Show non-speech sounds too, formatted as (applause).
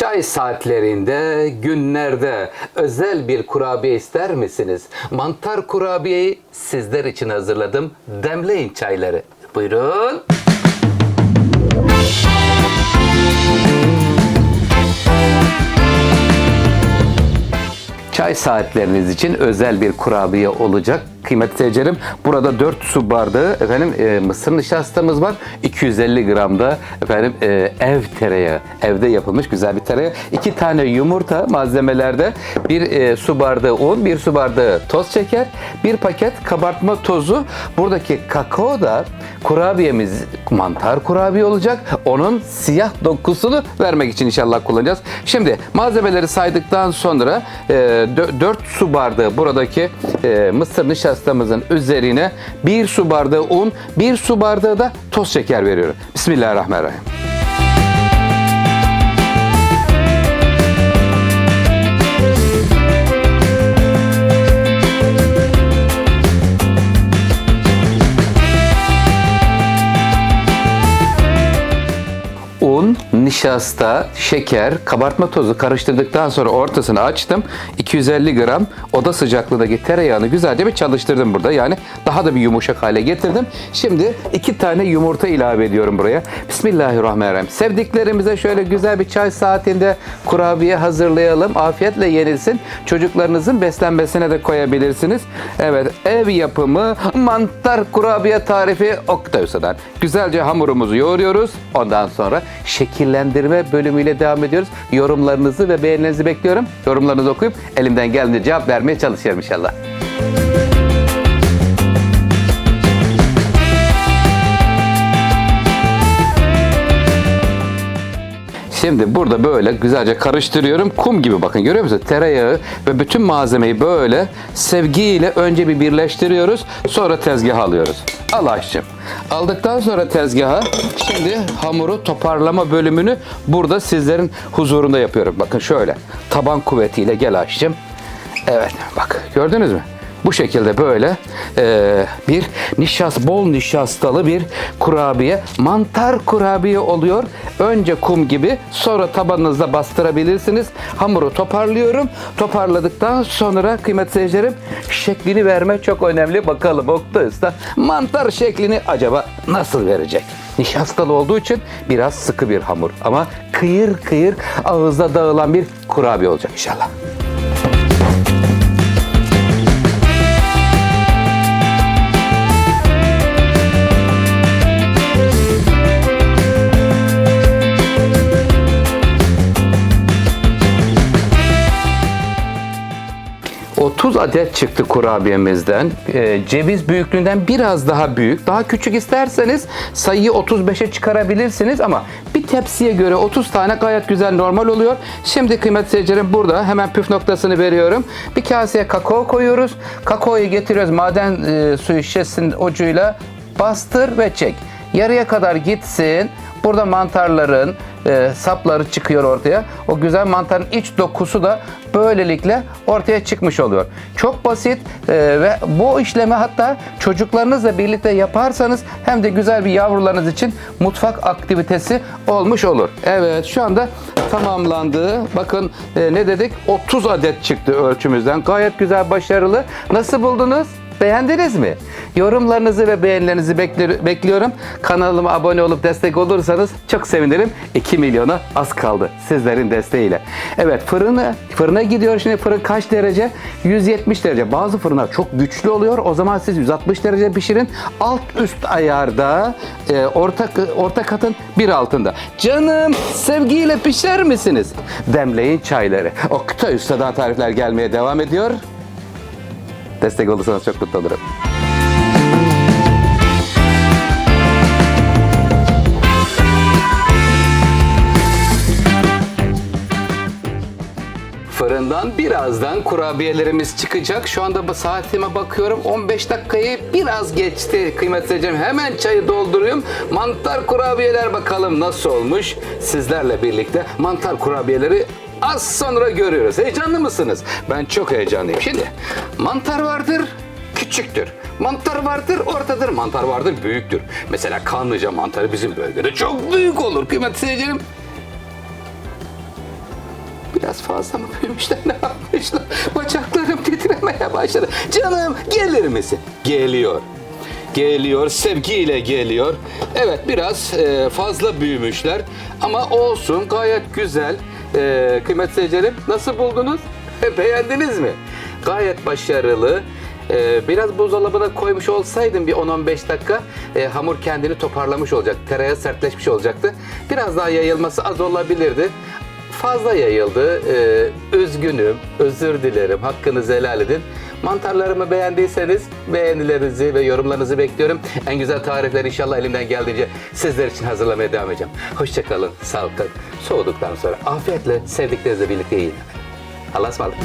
Çay saatlerinde, günlerde özel bir kurabiye ister misiniz? Mantar kurabiyeyi sizler için hazırladım. Demleyin çayları. Buyurun. Çay saatleriniz için özel bir kurabiye olacak. Kıymetli seyircilerim burada 4 su bardağı efendim e, mısır nişastamız var. 250 gram da efendim e, ev tereyağı. Evde yapılmış güzel bir tereyağı. 2 tane yumurta malzemelerde bir e, su bardağı un, bir su bardağı toz şeker, bir paket kabartma tozu. Buradaki kakao da kurabiyemiz mantar kurabiye olacak. Onun siyah dokusunu vermek için inşallah kullanacağız. Şimdi malzemeleri saydıktan sonra e, 4 su bardağı buradaki e, mısır nişastamızın üzerine 1 su bardağı un, 1 su bardağı da toz şeker veriyorum. Bismillahirrahmanirrahim. Nişasta, şeker, kabartma tozu karıştırdıktan sonra ortasını açtım. 250 gram oda sıcaklığındaki tereyağını güzelce bir çalıştırdım burada. Yani daha da bir yumuşak hale getirdim. Şimdi iki tane yumurta ilave ediyorum buraya. Bismillahirrahmanirrahim. Sevdiklerimize şöyle güzel bir çay saatinde kurabiye hazırlayalım. Afiyetle yenilsin. Çocuklarınızın beslenmesine de koyabilirsiniz. Evet ev yapımı mantar kurabiye tarifi Oktay. Güzelce hamurumuzu yoğuruyoruz. Ondan sonra şekillendirme bölümüyle devam ediyoruz. Yorumlarınızı ve beğenilerinizi bekliyorum. Yorumlarınızı okuyup elimden geldiğince cevap vermeye çalışıyorum inşallah. Şimdi burada böyle güzelce karıştırıyorum. Kum gibi bakın görüyor musunuz? Tereyağı ve bütün malzemeyi böyle sevgiyle önce bir birleştiriyoruz. Sonra tezgaha alıyoruz. Al aşçım. Aldıktan sonra tezgaha şimdi hamuru toparlama bölümünü burada sizlerin huzurunda yapıyorum. Bakın şöyle taban kuvvetiyle gel aşçım. Evet bak gördünüz mü? Bu şekilde böyle e, bir nişas bol nişastalı bir kurabiye mantar kurabiye oluyor. Önce kum gibi sonra tabanınızda bastırabilirsiniz. Hamuru toparlıyorum. Toparladıktan sonra kıymetli seyircilerim şeklini verme çok önemli. Bakalım Oktay Usta mantar şeklini acaba nasıl verecek? Nişastalı olduğu için biraz sıkı bir hamur ama kıyır kıyır ağızda dağılan bir kurabiye olacak inşallah. 30 adet çıktı kurabiyemizden. Ee, ceviz büyüklüğünden biraz daha büyük. Daha küçük isterseniz sayıyı 35'e çıkarabilirsiniz ama bir tepsiye göre 30 tane gayet güzel normal oluyor. Şimdi kıymetli seyircilerim burada hemen püf noktasını veriyorum. Bir kaseye kakao koyuyoruz. Kakaoyu getiriyoruz maden e, suyu şişesinin ucuyla bastır ve çek. Yarıya kadar gitsin. Burada mantarların e, sapları çıkıyor ortaya. O güzel mantarın iç dokusu da böylelikle ortaya çıkmış oluyor. Çok basit e, ve bu işlemi hatta çocuklarınızla birlikte yaparsanız hem de güzel bir yavrularınız için mutfak aktivitesi olmuş olur. Evet şu anda tamamlandı. Bakın e, ne dedik? 30 adet çıktı ölçümüzden. Gayet güzel, başarılı. Nasıl buldunuz? Beğendiniz mi? Yorumlarınızı ve beğenilerinizi bekli- bekliyorum. Kanalıma abone olup destek olursanız çok sevinirim. 2 milyona az kaldı sizlerin desteğiyle. Evet fırını fırına gidiyor. Şimdi fırın kaç derece? 170 derece. Bazı fırınlar çok güçlü oluyor. O zaman siz 160 derece pişirin. Alt üst ayarda e, orta orta katın bir altında. Canım sevgiyle pişer misiniz? Demleyin çayları. Oktay Usta'dan tarifler gelmeye devam ediyor. Destek olursanız çok mutlu olurum. Fırından birazdan kurabiyelerimiz çıkacak. Şu anda bu saatime bakıyorum. 15 dakikayı biraz geçti kıymetli seyircilerim. Hemen çayı dolduruyorum. Mantar kurabiyeler bakalım nasıl olmuş. Sizlerle birlikte mantar kurabiyeleri az sonra görüyoruz. Heyecanlı mısınız? Ben çok heyecanlıyım. Şimdi mantar vardır, küçüktür. Mantar vardır, ortadır. Mantar vardır, büyüktür. Mesela kanlıca mantarı bizim bölgede çok büyük olur kıymetli seyircilerim. Biraz fazla mı büyümüşler (laughs) ne yapmışlar? Bacaklarım titremeye başladı. Canım gelir misin? Geliyor. Geliyor, sevgiyle geliyor. Evet biraz e, fazla büyümüşler ama olsun gayet güzel. E, kıymetli seyircilerim nasıl buldunuz? (laughs) Beğendiniz mi? Gayet başarılı. E, biraz buzdolabına koymuş olsaydım bir 10-15 dakika e, hamur kendini toparlamış olacak. Tereyağı sertleşmiş olacaktı. Biraz daha yayılması az olabilirdi fazla yayıldı. Ee, üzgünüm, özür dilerim. Hakkınızı helal edin. Mantarlarımı beğendiyseniz beğenilerinizi ve yorumlarınızı bekliyorum. En güzel tarifleri inşallah elimden geldiğince sizler için hazırlamaya devam edeceğim. Hoşçakalın, sağlıkla. Soğuduktan sonra afiyetle sevdiklerinizle birlikte yiyin. Allah'a ısmarladık.